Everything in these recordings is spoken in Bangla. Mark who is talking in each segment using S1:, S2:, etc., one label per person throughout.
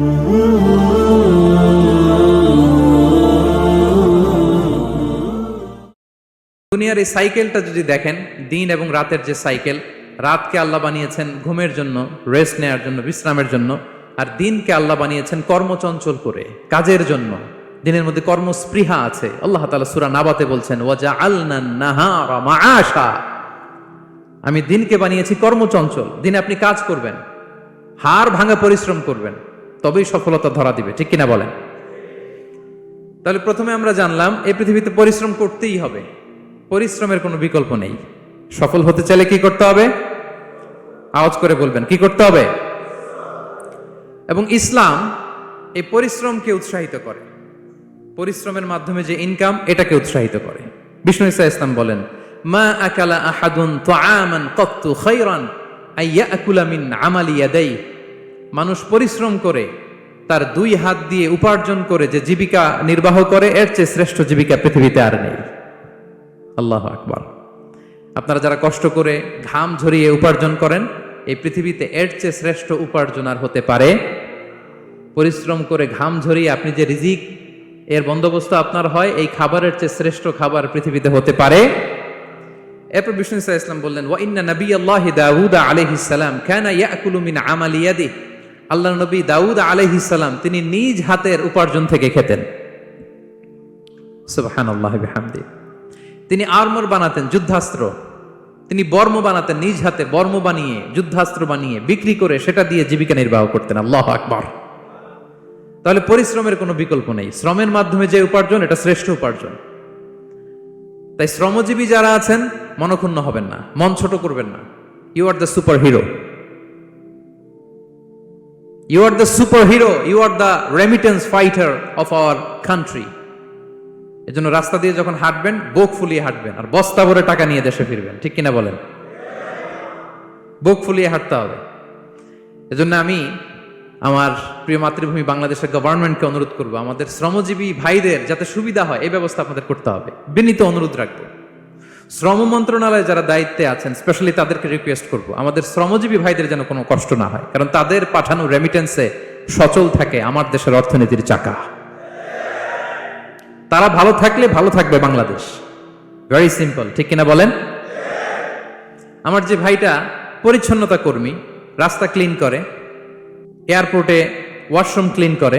S1: দুনিয়ার এই সাইকেলটা যদি দেখেন, দিন এবং রাতের যে সাইকেল, রাতকে আল্লাহ বানিয়েছেন ঘুমের জন্য রেস্ট নেওয়ার জন্য, বিশ্রামের জন্য, আর দিনকে আল্লাহ বানিয়েছেন কর্মচঞ্চল করে, কাজের জন্য। দিনের মধ্যে কর্মস্পৃহা আছে। আল্লাহ তাআলা সূরা নাবাতে বলছেন ওয়াজা মাআশা। আমি দিনকে বানিয়েছি কর্মচঞ্চল। দিনে আপনি কাজ করবেন হার ভাঙা পরিশ্রম করবেন তবেই সফলতা ধরা দিবে, ঠিক কিনা বলেন? তাহলে প্রথমে আমরা জানলাম, এই পৃথিবীতে পরিশ্রম করতেই হবে। পরিশ্রমের কোনো বিকল্প নেই। সফল হতে চাইলে কি করতে হবে? আওয়াজ করে বলবেন, কি করতে হবে? এবং ইসলাম এই পরিশ্রমকে উৎসাহিত করে। পরিশ্রমের মাধ্যমে যে ইনকাম এটাকে উৎসাহিত করে। বিষ্ণু ইসা ইসলাম বলেন, মা আকালা আহাদুন তাআমান কত্তু খায়রান আইয়াকুলা মিন আমালি ইয়াদাই মানুষ পরিশ্রম করে, তার দুই হাত দিয়ে উপার্জন করে যে জীবিকা নির্বাহ করে, এর চেয়ে শ্রেষ্ঠ জীবিকা পৃথিবীতে আর নেই। আল্লাহ আকবার। আপনারা যারা কষ্ট করে ঘাম ঝরিয়ে উপার্জন করেন, এই পৃথিবীতে এর চেয়ে শ্রেষ্ঠ উপার্জন আর হতে পারে। পরিশ্রম করে ঘাম ঝরিয়ে আপনি যে রিজিক, এর বন্দোবস্ত আপনার হয়, এই খাবারের চেয়ে শ্রেষ্ঠ খাবার পৃথিবীতে হতে পারে। এরপর বিষ্ণু ইসা ইসলাম বললেন, ওয়া ইন্না নবী আল্লাহ দাউদ আলাইহিস সালাম কানা ইয়াকুলু মিন আমালি ইয়াদি আল্লাহ নবী দাউদ আলাইহিস সালাম তিনি নিজ হাতের উপার্জন থেকে খেতেন। তিনি আর্মর বানাতেন, যুদ্ধাস্ত্র। তিনি বর্ম বানাতেন, নিজ হাতে বর্ম বানিয়ে, যুদ্ধাস্ত্র বানিয়ে বিক্রি করে সেটা দিয়ে জীবিকা নির্বাহ করতেন। আল্লাহ আকবার। তাহলে পরিশ্রমের কোনো বিকল্প নেই। শ্রমের মাধ্যমে যে উপার্জন, এটা শ্রেষ্ঠ উপার্জন। তাই শ্রমজীবী যারা আছেন, মনক্ষুণ্ণ হবেন না, মন ছোট করবেন না। You are the super hero are the super hero you are the remittance fighter of our country এজন্য রাস্তা দিয়ে যখন হাঁটবেন, বুক ফুলিয়ে হাঁটবেন আর বস্তা ভরে টাকা নিয়ে দেশে ফিরবেন। ঠিক কিনা বলেন? বুক ফুলিয়ে হাঁটতে হবে। এজন্য আমি আমার প্রিয় মাতৃভূমি বাংলাদেশের গভর্নমেন্টকে অনুরোধ করব, আমাদের শ্রমজীবী ভাইদের যাতে সুবিধা হয়, এই ব্যবস্থা আপনাদের করতে হবে। বিনীত অনুরোধ রাখব। শ্রম মন্ত্রণালয়ে যারা দায়িত্বে আছেন স্পেশালি তাদেরকে রিকোয়েস্ট করব। আমাদের শ্রমজীবী ভাইদের যেন কোনো কষ্ট না হয়, কারণ তাদের পাঠানো রেমিটেন্সে সচল থাকে আমার দেশের অর্থনীতির চাকা। তারা ভালো থাকলে ভালো থাকবে বাংলাদেশ। ভেরি সিম্পল ঠিক কিনা বলেন? আমার যে ভাইটা পরিচ্ছন্নতা কর্মী, রাস্তা ক্লিন করে এয়ারপোর্টে ওয়াশরুম ক্লিন করে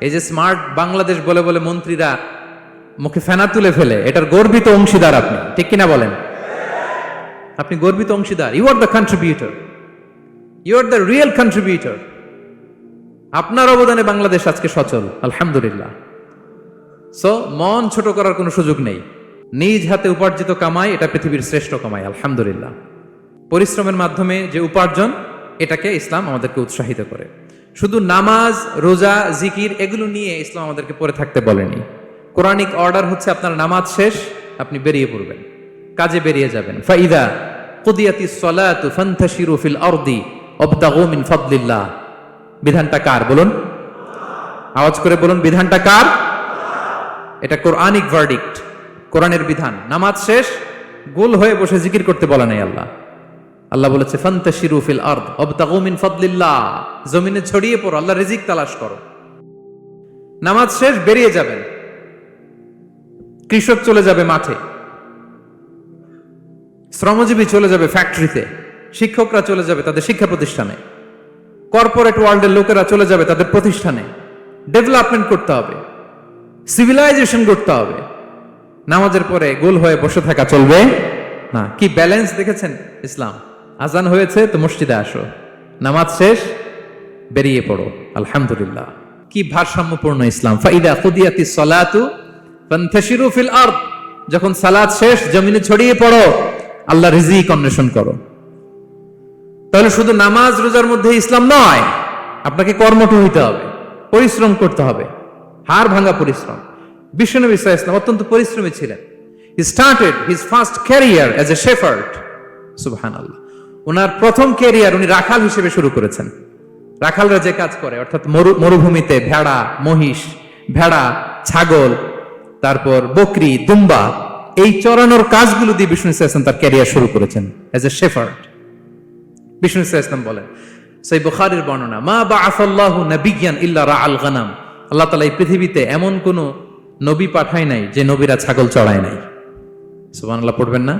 S1: এই যে স্মার্ট বাংলাদেশ বলে বলে মন্ত্রীরা মুখে ফেনা তুলে ফেলে, এটার গর্বিত অংশীদার আপনি। ঠিক কিনা বলেন? আপনি গর্বিত অংশীদার। You are the contributor you are the real contributor আপনার অবদানে বাংলাদেশ আজকে সচল, আলহামদুলিল্লাহ। সো মন ছোট করার কোনো সুযোগ নেই। নিজ হাতে উপার্জিত কামাই, এটা পৃথিবীর শ্রেষ্ঠ কামাই, আলহামদুলিল্লাহ। পরিশ্রমের মাধ্যমে যে উপার্জন, এটাকে ইসলাম আমাদেরকে উৎসাহিত করে। শুধু নামাজ, রোজা, জিকির এগুলো নিয়ে ইসলাম আমাদেরকে পড়ে থাকতে বলেনি। কোরআনিক অর্ডার হচ্ছে আপনার নামাজ শেষ, আপনি বেরিয়ে পড়বেন। কাজে বেরিয়ে যাবেন। ফাইদা কুদিয়াতি সলাতু ফান্তাশিরু ফিল আরদি ওয়াবতাগু মিন ফাদলিল্লাহ। বিধানটা কার বলুন? আওয়াজ করে বলুন, বিধানটা কার? এটা কোরআনিক ভার্ডিক্ট কোরআনের বিধান। নামাজ শেষ, গোল হয়ে বসে জিকির করতে বলা নাই আল্লাহ। আল্লাহ বলেছে, ফান্তাশিরু ফিল আরদ, অবতাগু মিন ফাদলিল্লাহ। জমিনে ছড়িয়ে পড়ো, আল্লাহ রিজিক তালাশ করো। নামাজ শেষ, বেরিয়ে যাবেন। কৃষক চলে যাবে মাঠে। শ্রমজীবী চলে যাবে ফ্যাক্টরিতে। শিক্ষকরা চলে যাবে তাদের শিক্ষা প্রতিষ্ঠানে। কর্পোরেট ওয়ার্ল্ডের লোকেরা চলে যাবে তাদের প্রতিষ্ঠানে। ডেভেলপমেন্ট করতে হবে। সিভিলাইজেশন করতে হবে। নামাজের পরে গোল হয়ে বসে থাকা চলবে না। কি ব্যালেন্স দেখেছেন ইসলাম? আজান হয়েছে, তো মসজিদে আসো। নামাজ শেষ, বেরিয়ে পড়ো। আলহামদুলিল্লাহ। কি ভারসাম্যপূর্ণ ইসলাম। ফাইদা কুদিয়াতি সলাতু ফিল আরদ। যখন সালাত শেষ, জমিনে ছড়িয়ে পড়ো, আল্লাহ রিজিক অন্বেষণ করো। তাহলে শুধু নামাজ, রোজার মধ্যে ইসলাম নয়, আপনাকে কর্মঠ হইতে হবে, পরিশ্রম করতে হবে। হার ভাঙা পরিশ্রম। বিশ্বনবী ইসা ইসলাম অত্যন্ত পরিশ্রমী ছিলেন। He started his first career as a shepherd সুবহান আল্লাহ ওনার প্রথম ক্যারিয়ার উনি রাখাল হিসেবে শুরু করেছেন। রাখালরা যে কাজ করে, অর্থাৎ মরু মরুভূমিতে ভেড়া, মহিষ, ভেড়া, ছাগল, তারপর বকরি, দুম্বা, এই চড়ানোর কাজগুলো দিয়ে বিষ্ণু ইসলাম তার ক্যারিয়ার শুরু করেছেন as a shepherd Bishnu Islam বলেন, সেই বুখারীর বর্ণনা, মা বা আফাল্লাহু নাবিয়ান ইল্লা রা আল গানাম। আল্লাহ তালা এই পৃথিবীতে এমন কোন নবী পাঠায় নাই যে নবীরা ছাগল চড়ায় নাই। সুবহানাল্লাহ, পড়বেন না?